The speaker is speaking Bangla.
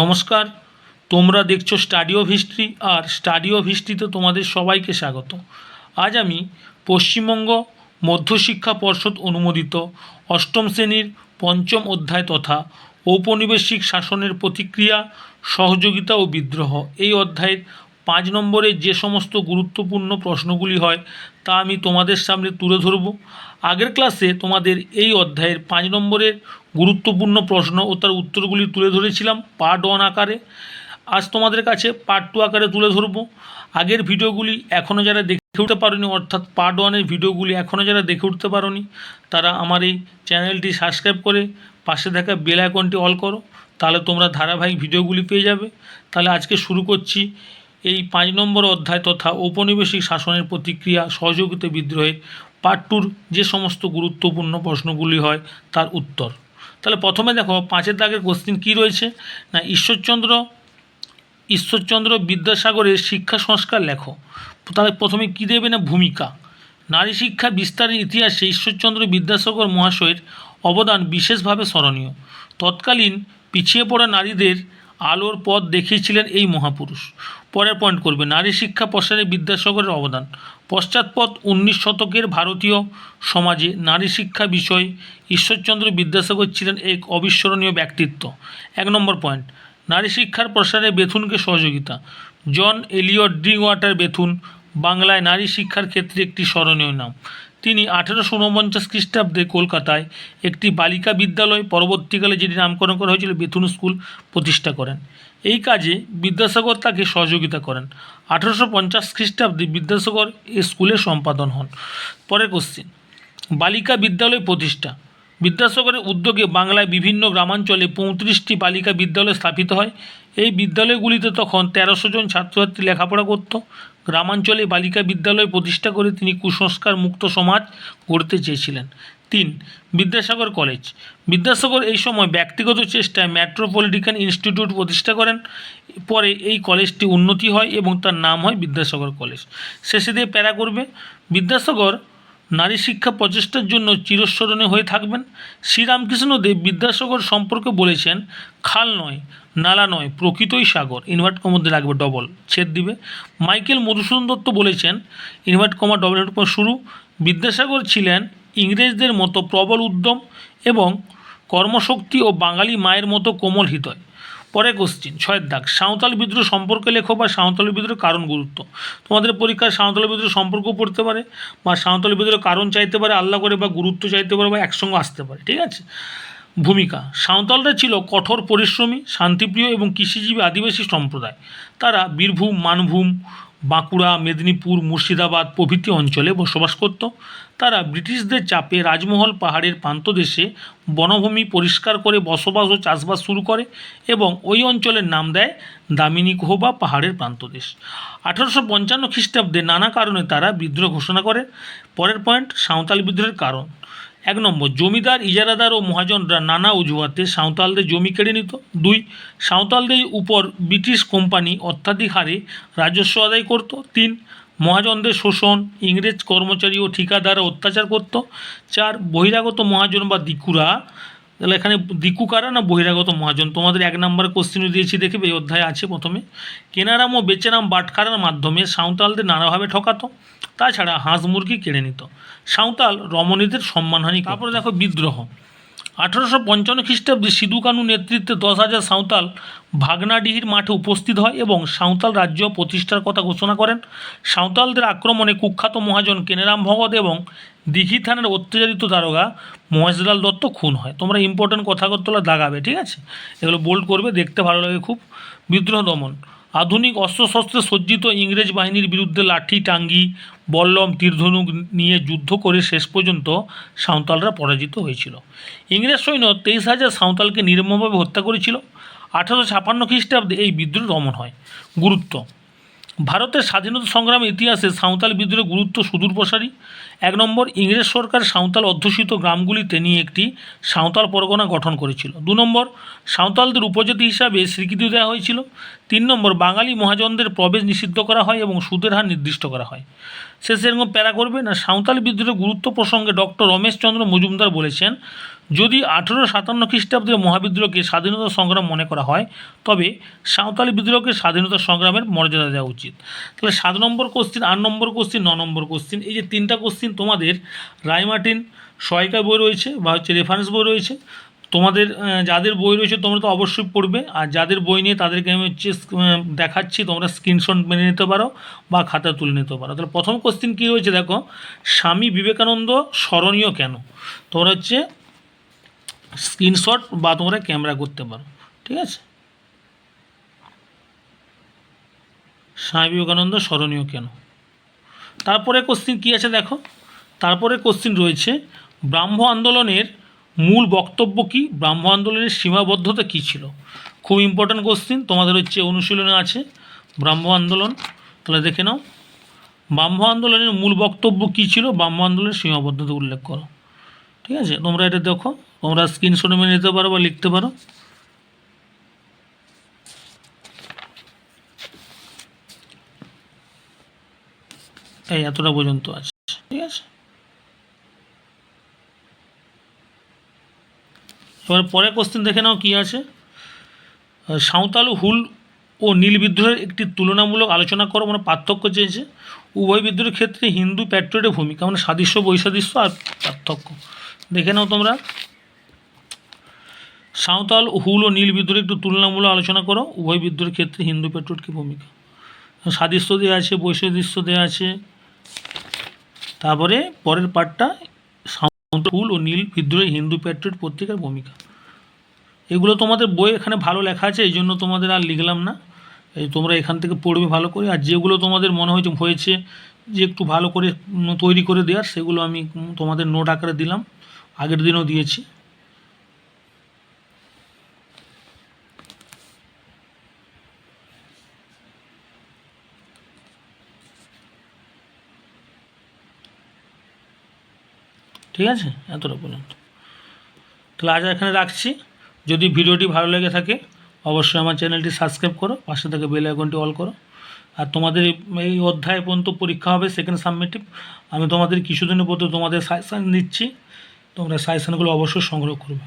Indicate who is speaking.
Speaker 1: নমস্কার, তোমরা দেখছ স্টাডি অফ হিস্ট্রি আর স্টাডি অফ হিস্ট্রিতে তোমাদের সবাইকে স্বাগত। আজ আমি পশ্চিমবঙ্গ মধ্যশিক্ষা পর্ষদ অনুমোদিত অষ্টম শ্রেণির পঞ্চম অধ্যায় তথা ঔপনিবেশিক শাসনের প্রতিক্রিয়া, সহযোগিতা ও বিদ্রোহ এই অধ্যায়ের পাঁচ নম্বরে যে সমস্ত গুরুত্বপূর্ণ প্রশ্নগুলি হয় তা আমি তোমাদের সামনে তুলে ধরব। আগের ক্লাসে তোমাদের এই অধ্যায়ের পাঁচ নম্বরের গুরুত্বপূর্ণ প্রশ্ন ও তার উত্তরগুলি তুলে ধরেছিলাম পার্ট ওয়ান আকারে। আজ তোমাদের কাছে পার্ট টু আকারে তুলে ধরবো। আগের ভিডিওগুলি এখনও যারা দেখে উঠতে পারোনি, অর্থাৎ পার্ট ওয়ানের ভিডিওগুলি এখনও যারা দেখে উঠতে পারোনি, তারা আমার এই চ্যানেলটি সাবস্ক্রাইব করে পাশে থাকা বেল আইকনটি অল করো, তাহলে তোমরা ধারাবাহিক ভিডিওগুলি পেয়ে যাবে। তাহলে আজকে শুরু করছি এই পাঁচ নম্বর অধ্যায় তথা ঔপনিবেশিক শাসনের প্রতিক্রিয়া, সহযোগিতা বিদ্রোহে পার্ট টুর যে সমস্ত গুরুত্বপূর্ণ প্রশ্নগুলি হয়, তার উত্তর। তাহলে প্রথমে দেখো পাঁচের দাগের কোশ্চিন কি রয়েছে? না, ঈশ্বরচন্দ্র ঈশ্বরচন্দ্র বিদ্যাসাগরের শিক্ষা সংস্কার লেখো। তাহলে প্রথমে কী দেবে না ভূমিকা? নারী শিক্ষা বিস্তারের ইতিহাসে ঈশ্বরচন্দ্র বিদ্যাসাগর মহাশয়ের অবদান বিশেষভাবে স্মরণীয়। তৎকালীন পিছিয়ে পড়া নারীদের আলোর পথ দেখিয়েছিলেন এই মহাপুরুষ। পরের পয়েন্ট করবে, নারী শিক্ষা প্রসারে বিদ্যাসাগরের অবদান। পশ্চাৎপদ উনিশ শতকের ভারতীয় সমাজে নারী শিক্ষা বিষয়ে ঈশ্বরচন্দ্র বিদ্যাসাগর ছিলেন এক অবিস্মরণীয় ব্যক্তিত্ব। এক নম্বর পয়েন্ট নারী শিক্ষার প্রসারে বেথুনকে সহযোগিতা। John Elliot Drinkwater Bethune, বাংলায় নারী শিক্ষার ক্ষেত্রে একটি স্মরণীয় নাম। তিনি আঠেরোশো উনপঞ্চাশ খ্রিস্টাব্দে কলকাতায় একটি বালিকা বিদ্যালয় পরবর্তীকালে যেটি নামকরণ করা হয়েছিল বেথুন স্কুল প্রতিষ্ঠা করেন। এই কাজে বিদ্যাসাগর তাকে সহযোগিতা করেন। আঠেরোশো পঞ্চাশ খ্রিস্টাব্দে বিদ্যাসাগর এ স্কুলের সম্পাদন হন। পরের কোশ্চিন বালিকা বিদ্যালয় প্রতিষ্ঠা। বিদ্যাসাগরের উদ্যোগে বাংলায় বিভিন্ন গ্রামাঞ্চলে পঁয়ত্রিশটি বালিকা বিদ্যালয় স্থাপিত হয়। এই বিদ্যালয়গুলিতে তখন তেরোশো জন ছাত্রছাত্রী লেখাপড়া করত। গ্রামাঞ্চলে বালিকা বিদ্যালয় প্রতিষ্ঠা করে তিনি কুসংস্কার মুক্ত সমাজ গড়তে চেয়েছিলেন। তিন, বিদ্যাসাগর কলেজ। বিদ্যাসাগর এই সময় ব্যক্তিগত চেষ্টায় মেট্রোপলিটিক্যান ইনস্টিটিউট প্রতিষ্ঠা করেন। পরে এই কলেজটি উন্নতি হয় এবং তার নাম হয় বিদ্যাসাগর কলেজ। শেষে দিয়ে প্যারা করবে বিদ্যাসাগর নারী শিক্ষা প্রচেষ্টার জন্য চিরস্মরণীয় হয়ে থাকবেন। শ্রীরামকৃষ্ণদেব বিদ্যাসাগর সম্পর্কে বলেছেন, খাল নয়, নালা নয়, প্রকৃতই সাগর। ইনভার্ট কমার মধ্যে লাগবে ডবল, ছেদ দিবে। মাইকেল মধুসূদন দত্ত বলেছেন, ইনভার্ট কমা ডবল এর পর শুরু। বিদ্যাসাগর ছিলেন ইংরেজদের মতো প্রবল উদ্যম এবং কর্মশক্তি ও বাঙালি মায়ের মতো কোমল হৃদয়। পরে কোশ্চিন ছয়ের দাগ। সাঁওতাল বিদ্রোহ সম্পর্কে লেখো বা সাঁওতাল বিদ্রোহের কারণ গুরুত্ব। তোমাদের পরীক্ষায় সাঁওতাল বিদ্রোহ সম্পর্ক পড়তে পারে বা সাঁওতাল বিদ্রোহের কারণ চাইতে পারে, আল্লাহ করে বা গুরুত্ব চাইতে পারে বা একসঙ্গে আসতে পারে, ঠিক আছে? ভূমিকা। সাঁওতালরা ছিল কঠোর পরিশ্রমী, শান্তিপ্রিয় এবং কৃষিজীবী আদিবাসী সম্প্রদায়। তারা বীরভূম, মানভূম বাঁকুড়া, মেদিনীপুর, মুর্শিদাবাদ প্রভৃতি অঞ্চলে বসবাস করত। তারা ব্রিটিশদের চাপে রাজমহল পাহাড়ের প্রান্তদেশে বনভূমি পরিষ্কার করে বসবাস ও চাষবাস শুরু করে এবং ওই অঞ্চলের নাম দেয় দামিনী গুহ বা পাহাড়ের প্রান্তদেশ আঠারোশো পঞ্চান্ন খ্রিস্টাব্দে নানা কারণে তারা বিদ্রোহ ঘোষণা করে। পরের পয়েন্ট সাঁওতাল বিদ্রোহের কারণ। এক নম্বর, জমিদার, ইজারাদার ও মহাজনরা নানা অজুহাতে সাঁওতালদের জমি কেড়ে নিত। দুই, সাঁওতালদের উপর ব্রিটিশ কোম্পানি অত্যাধিক হারে রাজস্ব আদায় করত। তিন, মহাজনদের শোষণ, ইংরেজ কর্মচারী ও ঠিকাদার অত্যাচার করত। চার, বহিরাগত মহাজন বা দিকুরা তাহলে এখানে দিকু কারা না বহিরাগত মহাজন? তোমাদের এক নম্বর কোশ্চেনও দিয়েছি দেখবে এই অধ্যায় আছে প্রথমে। কেনারাম ও বেচেরাম বাটখারার মাধ্যমে সাঁওতালদের নানাভাবে ঠকাতো, তাছাড়া হাঁস মুরগি কেড়ে নিত। সাঁওতাল রমণীদের সম্মানহানি তারপরে দেখো বিদ্রোহ। আঠারোশো পঞ্চান্ন খ্রিস্টাব্দে সিধু কানু নেতৃত্বে দশ হাজার সাঁওতাল ভাগনাডিহির মাঠে উপস্থিত হয় এবং সাঁওতাল রাজ্য প্রতিষ্ঠার কথা ঘোষণা করেন। সাঁওতালদের আক্রমণে কুখ্যাত মহাজন কেনেরাম ভগত এবং দিঘি থানার অত্যাচারিত দারোগা মহেশলাল দত্ত খুন হয়। তোমরা ইম্পর্টেন্ট কথাগুলো দাগাবে, ঠিক আছে? এগুলো বোল্ড করবে, দেখতে ভালো লাগে খুব। বিদ্রোহ দমন। আধুনিক অস্ত্রশস্ত্রে সজ্জিত ইংরেজ বাহিনীর বিরুদ্ধে লাঠি, টাঙ্গি, বল্লম, তীরধনুক নিয়ে যুদ্ধ করে শেষ পর্যন্ত সাঁওতালরা পরাজিত হয়েছিল। ইংরেজ সৈন্য তেইশ হাজার সাঁওতালকে নির্মমভাবে হত্যা করেছিল। আঠারোশো ছাপান্ন খ্রিস্টাব্দে এই বিদ্রোহ দমন হয়। গুরুত্ব। ভারতের স্বাধীনতা সংগ্রামের ইতিহাসে সাঁওতাল বিদ্রোহের গুরুত্ব সুদূর প্রসারী। এক নম্বর, ইংরেজ সরকার সাঁওতাল অধ্যুষিত গ্রামগুলিতে নিয়ে একটি সাঁওতাল পরগনা গঠন করেছিল। দু নম্বর, সাঁওতালদের উপজাতি হিসাবে স্বীকৃতি দেওয়া হয়েছিল। তিন নম্বর, বাঙালি মহাজনদের প্রবেশ নিষিদ্ধ করা হয় এবং সুদের হার নির্দিষ্ট করা হয়। সে সেরকম প্যারা করবে না সাঁওতালি বিদ্রোহের গুরুত্ব প্রসঙ্গে ডক্টর রমেশচন্দ্র মজুমদার বলেছেন, যদি আঠেরো সাতান্ন খ্রিস্টাব্দের মহাবিদ্রোহকে স্বাধীনতা সংগ্রাম মনে করা হয়, তবে সাঁওতালি বিদ্রোহকে স্বাধীনতা সংগ্রামের মর্যাদা দেওয়া উচিত। তাহলে সাত নম্বর কোশ্চিন আট নম্বর কোশ্চিন ন নম্বর কোশ্চিন এই যে তিনটা কোশ্চিন তোমাদের রায়মার্টিন সহায়িকা বই রয়েছে বা হচ্ছে রেফারেন্স বই রয়েছে তোমাদের যাদের বই রয়েছে তোমরা তো অবশ্যই পড়বে, আর যাদের বই নিয়ে তাদেরকে আমি হচ্ছে দেখাচ্ছি, তোমরা স্ক্রিনশট মেনে নিতে পারো বা খাতা তুলে নিতে পারো। তাহলে প্রথম কোশ্চিন কী রয়েছে দেখো? স্বামী বিবেকানন্দ স্মরণীয় কেন? তোমরা হচ্ছে স্ক্রিনশট বা তোমরা ক্যামেরা করতে পারো, ঠিক আছে? স্বামী বিবেকানন্দ স্মরণীয় কেন? তারপরে কোশ্চিন কী আছে দেখো? তারপরে কোশ্চিন রয়েছে, ব্রাহ্ম আন্দোলনের মূল বক্তব্য কী? ব্রাহ্ম আন্দোলনের সীমাবদ্ধতা কী ছিল? খুব ইম্পর্ট্যান্ট কোশ্চিন তোমাদের হচ্ছে অনুশীলনে আছে। ব্রাহ্ম আন্দোলন, তাহলে দেখে নাও। ব্রাহ্ম আন্দোলনের মূল বক্তব্য কী ছিল? ব্রাহ্ম আন্দোলনের সীমাবদ্ধতা উল্লেখ করো। ঠিক আছে? তোমরা এটা দেখো। তোমরা স্ক্রিনশট মেনে নিতে পারো বা লিখতে পারো। এই এতটা পর্যন্ত আছে। ঠিক আছে? এবার পরের কোশ্চেন দেখে নাও কী আছে। সাঁওতাল, হুল ও নীল বিদ্রোহের একটি তুলনামূলক আলোচনা করো মানে পার্থক্য চেয়েছে। উভয় বিদ্রোহের ক্ষেত্রে হিন্দু প্যাট্রিয়টের ভূমিকা মানে সাদৃশ্য, বৈসাদৃশ্য আর পার্থক্য। দেখে নাও তোমরা। সাঁওতাল, হুল ও নীল বিদ্রোহের একটু তুলনামূলক আলোচনা করো, উভয় বিদ্রোহের ক্ষেত্রে হিন্দু প্যাট্রিয়ট কী ভূমিকা? সাদৃশ্য দেওয়া আছে, বৈসাদৃশ্য দেওয়া আছে। তারপরে পরের পার্টটা হুল ও নীল বিদ্রোহী হিন্দু প্যাট্রিয়ট পত্রিকার ভূমিকা। এগুলো তোমাদের বই এখানে ভালো লেখা আছে, এই জন্য তোমাদের আর লিখলাম না। এই তোমরা এখান থেকে পড়বে ভালো করে, আর যেগুলো তোমাদের মনে হয়েছে হয়েছে, যে একটু ভালো করে তৈরি করে দেওয়ার, সেগুলো আমি তোমাদের নোট আকারে দিলাম। আগের দিনও দিয়েছি। ঠিক আছে? এতটা পর্যন্ত। তাহলে আজ এখানে রাখছি। যদি ভিডিওটি ভালো লেগে থাকে, অবশ্যই আমার চ্যানেলটি সাবস্ক্রাইব করো, পাশে থেকে বেল আইকনটি অল করো। আর তোমাদের এই অধ্যায় পর্যন্ত পরীক্ষা হবে সেকেন্ড সাবমিটিভ আমি তোমাদের কিছুদিনের পর্যন্ত তোমাদের সাজেশান দিচ্ছি তোমরা সাজেশানগুলো অবশ্যই সংগ্রহ করবে।